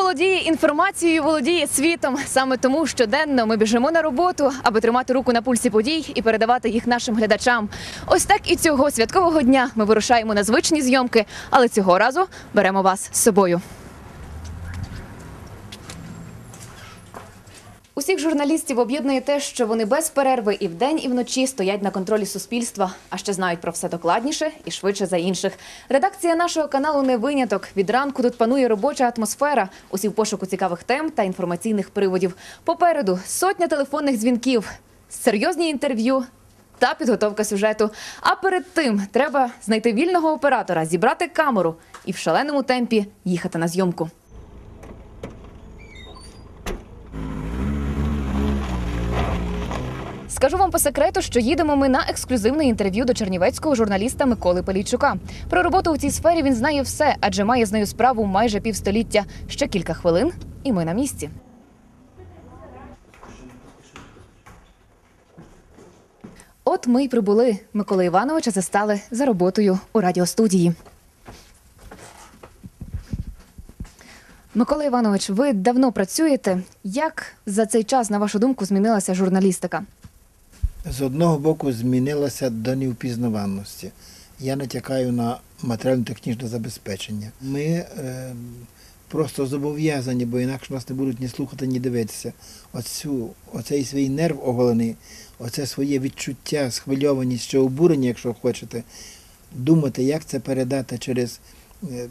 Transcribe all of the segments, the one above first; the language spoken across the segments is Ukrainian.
володіє інформацією, володіє світом. Саме тому щоденно ми біжимо на роботу, аби тримати руку на пульсі подій і передавати їх нашим глядачам. Ось так і цього святкового дня ми вирушаємо на звичні зйомки, але цього разу беремо вас з собою. Усіх журналістів об'єднує те, що вони без перерви і вдень, і вночі стоять на контролі суспільства, а ще знають про все докладніше і швидше за інших. Редакція нашого каналу не виняток. Від ранку тут панує робоча атмосфера. Усі в пошуку цікавих тем та інформаційних приводів. Попереду сотня телефонних дзвінків, серйозні інтерв'ю. Та підготовка сюжету. А перед тим треба знайти вільного оператора, зібрати камеру і в шаленому темпі їхати на зйомку. Скажу вам по секрету, що їдемо ми на ексклюзивне інтерв'ю до чернівецького журналіста Миколи Пелійчука. Про роботу у цій сфері він знає все, адже має з нею справу майже півстоліття. Ще кілька хвилин, і ми на місці. От ми й прибули. Микола Івановича застали за роботою у радіостудії. Микола Іванович, ви давно працюєте. Як за цей час, на вашу думку, змінилася журналістика? З одного боку змінилася до невпізнаваності. Я натякаю на матеріально-технічне забезпечення. Ми е, просто зобов'язані, бо інакше нас не будуть ні слухати, ні дивитися. Оцю, оцей свій нерв оголений, оце своє відчуття, схвильованість чи обурення, якщо хочете, думати, як це передати через е,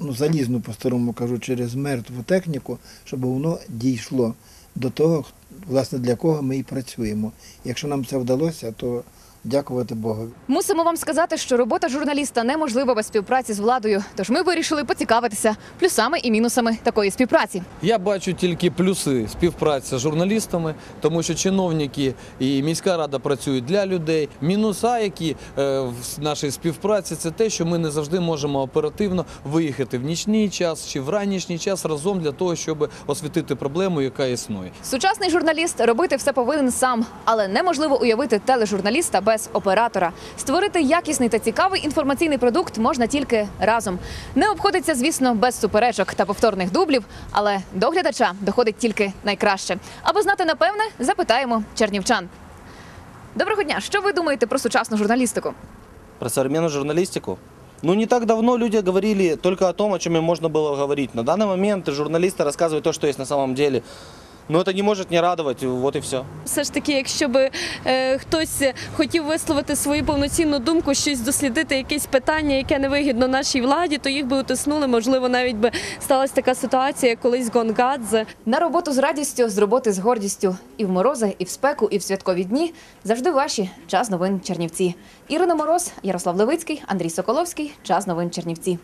ну, залізну, по-старому кажу, через мертву техніку, щоб воно дійшло до того, власне, для кого ми і працюємо. Якщо нам це вдалося, то дякувати Богу. Мусимо вам сказати, що робота журналіста неможлива без співпраці з владою. Тож ми вирішили поцікавитися плюсами і мінусами такої співпраці. Я бачу тільки плюси співпраці з журналістами, тому що чиновники і міська рада працюють для людей. Мінуса, які е, в нашій співпраці, це те, що ми не завжди можемо оперативно виїхати в нічний час чи в ранішній час разом для того, щоб освітити проблему, яка існує. Сучасний журналіст робити все повинен сам, але неможливо уявити тележурналіста без оператора. Створити якісний та цікавий інформаційний продукт можна тільки разом. Не обходиться, звісно, без суперечок та повторних дублів, але до глядача доходить тільки найкраще. Аби знати напевне, запитаємо чернівчан. Доброго дня! Що ви думаєте про сучасну журналістику? Про современную журналистику? Ну, не так давно люди говорили только о том, о чем им можно было говорить. На данный момент журналисты рассказывают то, что есть на самом деле. Но это не может не радовать, вот и все. Все ж таки, якщо би е, хтось хотів висловити свою повноцінну думку, щось дослідити, якесь питання, яке не вигідно нашій владі, то їх би утиснули. Можливо, навіть би сталася така ситуація, як колись Гонгадзе. На роботу з радістю, з роботи з гордістю. І в морози, і в спеку, і в святкові дні завжди ваші час новин Чернівці. Ірина Мороз, Ярослав Левицький, Андрій Соколовський. Час новин Чернівці.